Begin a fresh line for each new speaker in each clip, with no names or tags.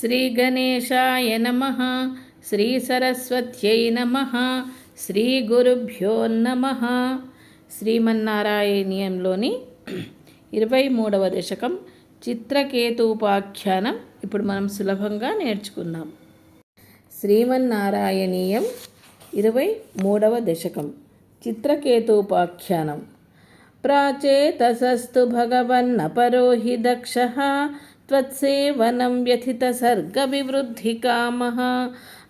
శ్రీగణేశాయ నమ శ్రీసరస్వత్యై నమ శ్రీగురుభ్యో నమ. శ్రీమన్నారాయణీయంలోని ఇరవై మూడవ దశకం చిత్రకేతూపాఖ్యానం ఇప్పుడు మనం సులభంగా నేర్చుకుందాం. శ్రీమన్నారాయణీయం ఇరవై మూడవ దశకం చిత్రకేతూపాఖ్యానం. ప్రాచేతసస్తు భగవన్నపరోహి హి त्वत्सेवनं व्यथितसर्गविवृद्धिकामः।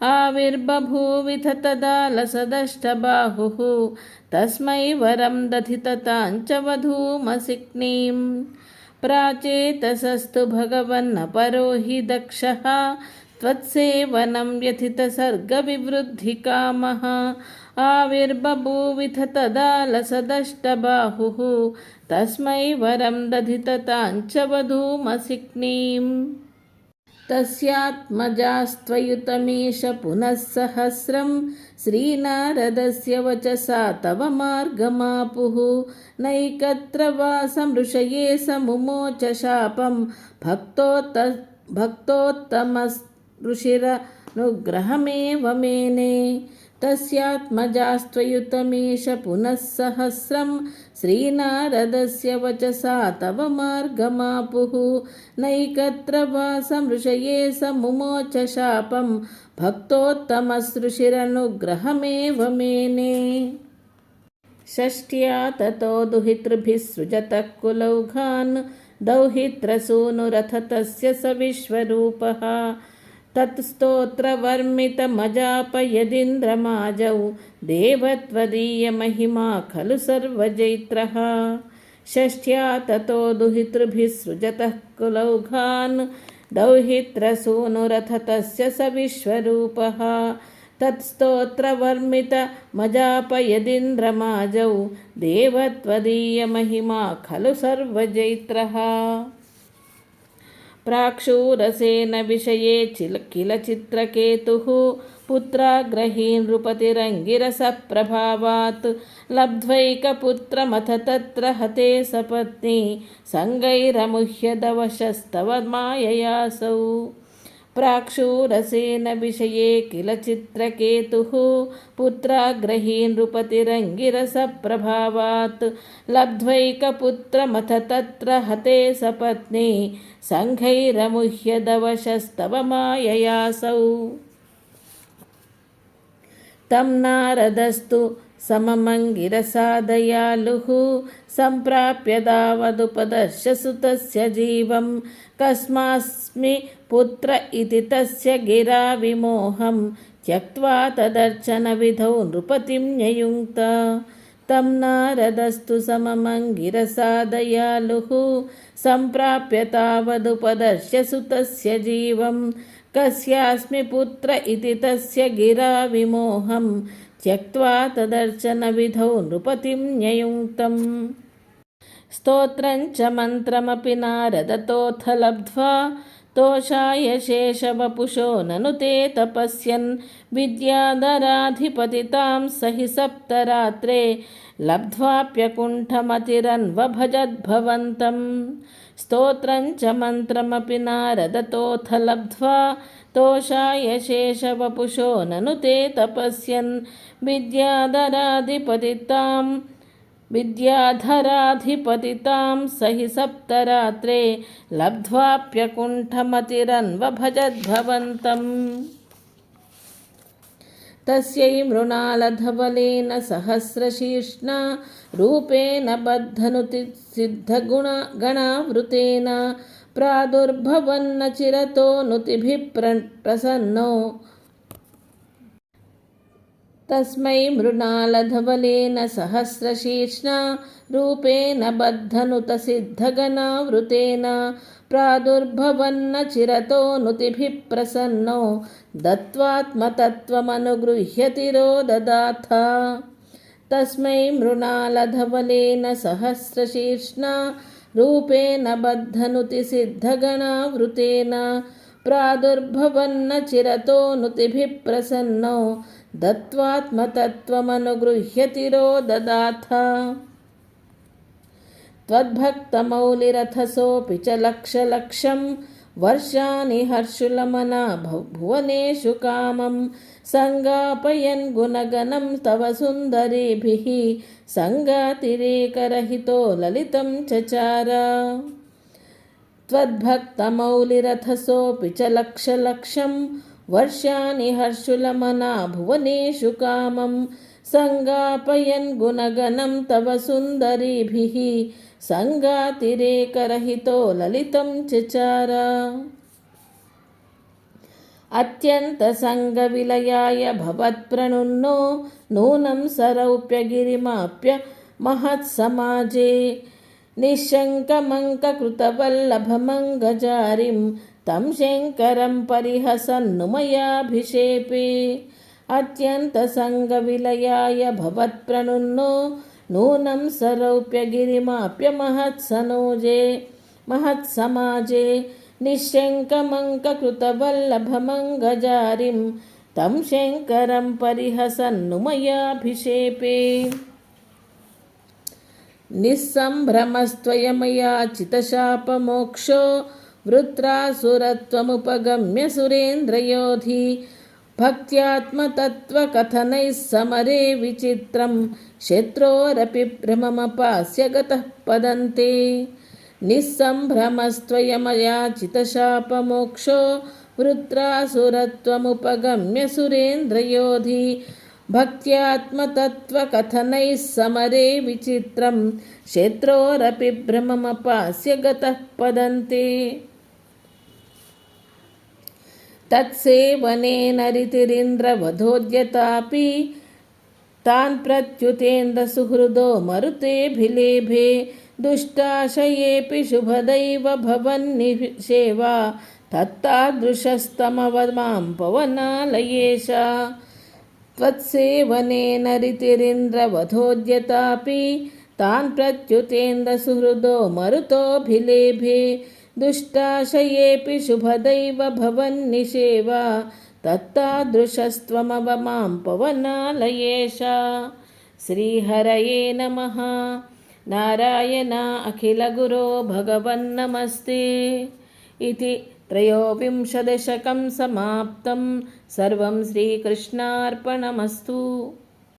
आविर्बभूविथ तदा लसदष्टबाहुः। तस्मै वरं दधितताञ्च वधूमसिक्नीं प्राचेतसस्तु भगवन्नपरो हि दक्षः त्वत्सेवनं व्यथितसर्गविवृद्धिकामः। आविर्बभूविथ तदा लसदष्टबाहुः तस्मै वरं दधितताञ्च वधूमसिक्नीम् तस्यात्मजास्त्वयुतमीश पुनः सहस्रं श्रीनारदस्य वचसा तव मार्गमापुः नैकत्र वासमृषये समुमोच शापं भक्तोत्त भक्तोत्तमऋषिरनुग्रहमेव मेने तस्यात्मजास्त्वयुतमीश पुनः सहस्रं श्रीनारदस्य वचसा तव मार्गमापुः नैकत्र वासमृषये समुमोच शापं भक्तोत्तमसृषिरनुग्रहमेव मेने षष्ट्या ततो दुहितृभिः सृजतः कुलौघान् दौहित्रसूनुरथ तस्य स विश्वरूपः तत्स्तोत्रवर्मितमजापयदिन्द्रमाजौ देवत्वदीयमहिमा खलु सर्वजैत्रः षष्ठ्या ततो दुहितृभिः सृजतः कुलौघान् दौहित्रसूनुरथ तस्य स विश्वरूपः तत्स्तोत्रवर्मितमजापयदिन्द्रमाजौ देवत्वदीयमहिमा खलु सर्वजैत्रः प्राक्षूरसेन विषये चिल किल चित्रकेतुः पुत्राग्रही नृपतिरङ्गिरसप्रभावात् लब्ध्वैकपुत्रमथ तत्र हते सपत्नी सङ्गैरमुह्यदवशस्तव माययासौ प्राक्षूरसेन विषये किल चित्रकेतुः पुत्राग्रही नृपतिरङ्गिरसप्रभावात् लब्ध्वैकपुत्रमथ तत्र हते सपत्नी सङ्घैरमुह्यदवशस्तव माययासौ तं नारदस्तु सममङ्गिरसादयालुः सम्प्राप्य दावदुपदर्शसुतस्य जीवं कस्मास्मि पुत्र इति तस्य गिरा विमोहं त्यक्त्वा तदर्चनविधौ नृपतिं न्ययुङ्क्त तं नारदस्तु सममङ्गिरसादयालुः सम्प्राप्य तावदुपदर्श्य सुतस्य जीवं कस्यास्मि पुत्र इति तस्य गिरा विमोहं त्यक्त्वा तदर्चनविधौ नृपतिं न्ययुङ्क्तम् स्तोत्रं च मन्त्रमपि नारदतोऽथ लब्ध्वा तोषाय शेषवपुषो ननु ते तपस्यन् विद्याधराधिपतितां स हि सप्तरात्रे लब्ध्वाप्यकुण्ठमतिरन्वभजद्भवन्तम् स्तोत्रं च मन्त्रमपि नारदतोऽथ लब्ध्वा तोषाय शेषवपुषो ननु ते तपस्यन् विद्याधराधिपतितां विद्याधराधिपतितां स हि सप्तरात्रे लब्ध्वाप्यकुण्ठमतिरन्वभजद्भवन्तम् तस्यै मृणालधवलेन सहस्रशीर्ष्णा रूपेण बद्धनुति सिद्धगुणगणावृतेन प्रादुर्भवन्न चिरतो नुतिभिः प्र प्रसन्नो तस्मै मृणालधवलेन सहस्रशीर्ष्णा रूपेण बद्धनुतसिद्धगणावृतेन प्रादुर्भवन्न चिरतो नुतिभिः प्रसन्नो दत्त्वात्मतत्त्वमनुगृह्य तिरो ददाथ तस्मै मृणालधवलेन सहस्रशीर्ष्णा रूपेण बद्धनुतिसिद्धगणावृतेन प्रादुर्भवन्न चिरतो नुतिभिः प्रसन्नो दत्त्वात्मतत्त्वमनुगृह्य तिरो ददाथ त्वद्भक्तमौलिरथसोऽपि च लक्षलक्षं वर्षाणि हर्षुलमना भुवनेषु कामं सङ्गापयन् गुणगणं तव सुन्दरीभिः सङ्गातिरेकरहितो ललितं चचार त्वद्भक्तमौलिरथसोऽपि च लक्षलक्षं वर्षाणि हर्षुलमना भुवनेषु कामं सङ्गापयन् गुणगणं तव सुन्दरीभिः सङ्गातिरेकरहितो ललितं चचार अत्यन्तसङ्गविलयाय भवत्प्रणुन्नो नूनं सरौप्यगिरिमाप्य महत्समाजे निःशङ्कमङ्ककृतवल्लभमङ्गजारिं तं शङ्करं परिहसन्नुमयाभिषेपे अत्यन्तसङ्गविलयाय भवत्प्रणुन्नो नूनं सरौप्यगिरिमाप्य महत्सनोजे महत्समाजे निःशङ्कमङ्ककृतवल्लभमङ्गजारिं तं शङ्करं परिहसन्नुमयाभिषेपे निःसम्भ्रमस्त्वयमया चितशापमोक्षो वृत्रासुरत्वमुपगम्य सुरेन्द्रयोधि भक्त्यात्मतत्त्वकथनैः समरे विचित्रं शत्रोरपि भ्रममपास्य गतः पदन्ते निःसम्भ्रमस्त्वयमया चितशापमोक्षो वृत्रासुरत्वमुपगम्य सुरेन्द्रयोधि भक्त्यात्मतत्त्वकथनैः समरे विचित्रं क्षेत्रोरपि भ्रममपास्य गतः पदन्ते तत्सेवनेन ऋतिरिन्द्रवधोद्यतापि तान् प्रत्युतेन्द्रसुहृदो मरुतेऽभिलेभे दुष्टाशयेऽपि शुभदैव भवन्निषेवा तत्तादृशस्तमव मां पवनालयेश त्वत्सेवनेन ऋतिरिन्द्रवधोद्यतापि तान् प्रत्युतेन्द्रसुहृदो मरुतोऽभिलेभे दुष्टाशयेऽपि शुभदैव भवन्निषेवा तत्तादृशस्त्वमव मां पवनालयेश श्रीहरये नमः नारायण अखिलगुरो भगवन्नमस्ते इति त्रयोविंशदशकं समाप्तं सर्वं श्रीकृष्णार्पणमस्तु